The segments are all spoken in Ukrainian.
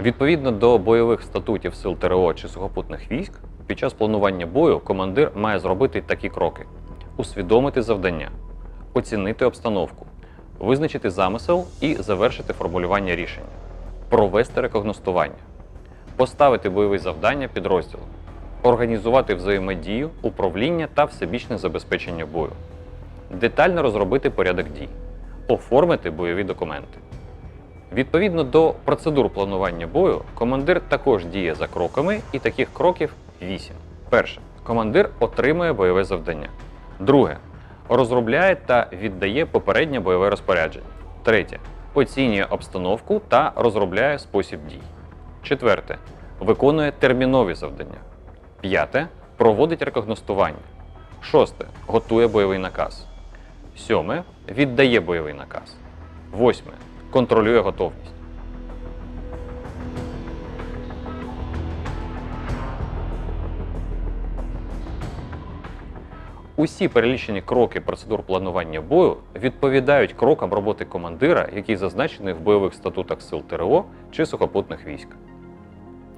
Відповідно до бойових статутів сил ТРО чи сухопутних військ, під час планування бою командир має зробити такі кроки: усвідомити завдання, оцінити обстановку, визначити замисел і завершити формулювання рішення, провести рекогностування, поставити бойові завдання підрозділу, організувати взаємодію, управління та всебічне забезпечення бою, детально розробити порядок дій, оформити бойові документи. Відповідно до процедур планування бою, командир також діє за кроками, і таких кроків 8. Перше. Командир отримує бойове завдання. Друге. Розробляє та віддає попереднє бойове розпорядження. Третє. Оцінює обстановку та розробляє спосіб дій. Четверте. Виконує термінові завдання. П'яте. Проводить рекогностування. Шосте. Готує бойовий наказ. Сьоме. Віддає бойовий наказ. Восьме. Контролює готовність. Усі перелічені кроки процедур планування бою відповідають крокам роботи командира, які зазначені в бойових статутах сил ТРО чи сухопутних військ.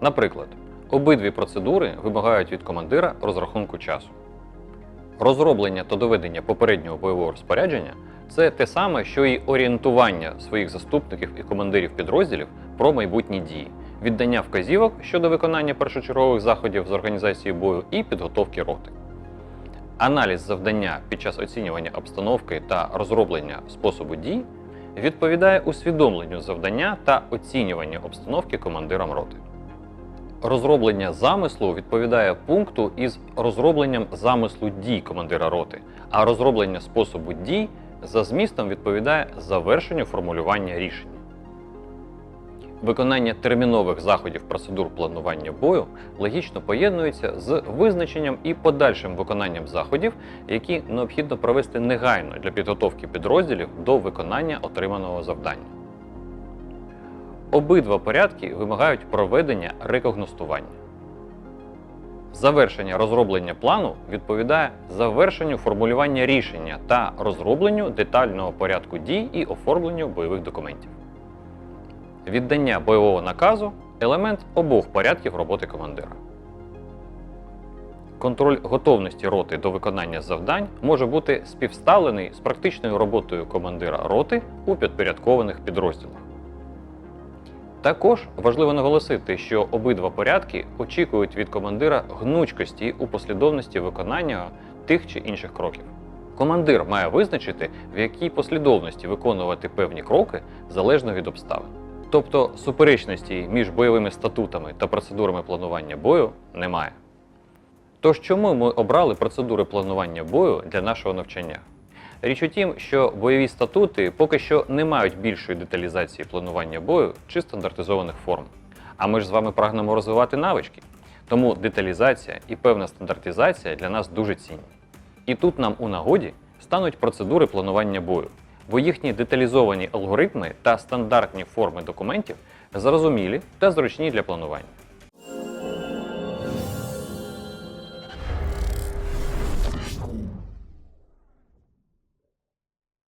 Наприклад, обидві процедури вимагають від командира розрахунку часу. Розроблення та доведення попереднього бойового розпорядження це те саме, що і орієнтування своїх заступників і командирів підрозділів про майбутні дії, віддання вказівок щодо виконання першочергових заходів з організації бою і підготовки роти. Аналіз завдання під час оцінювання обстановки та розроблення способу дій відповідає усвідомленню завдання та оцінюванню обстановки командиром роти. Розроблення замислу відповідає пункту із розробленням замислу дій командира роти, а розроблення способу дій за змістом відповідає завершенню формулювання рішення. Виконання термінових заходів процедур планування бою логічно поєднується з визначенням і подальшим виконанням заходів, які необхідно провести негайно для підготовки підрозділів до виконання отриманого завдання. Обидва порядки вимагають проведення рекогностування. Завершення розроблення плану відповідає завершенню формулювання рішення та розробленню детального порядку дій і оформленню бойових документів. Віддання бойового наказу елемент обох порядків роботи командира. Контроль готовності роти до виконання завдань може бути співставлений з практичною роботою командира роти у підпорядкованих підрозділах. Також важливо наголосити, що обидва порядки очікують від командира гнучкості у послідовності виконання тих чи інших кроків. Командир має визначити, в якій послідовності виконувати певні кроки залежно від обставин. Тобто суперечності між бойовими статутами та процедурами планування бою немає. Тож чому ми обрали процедури планування бою для нашого навчання? Річ у тім, що бойові статути поки що не мають більшої деталізації планування бою чи стандартизованих форм. А ми ж з вами прагнемо розвивати навички. Тому деталізація і певна стандартизація для нас дуже цінні. І тут нам у нагоді стануть процедури планування бою, бо їхні деталізовані алгоритми та стандартні форми документів зрозумілі та зручні для планування.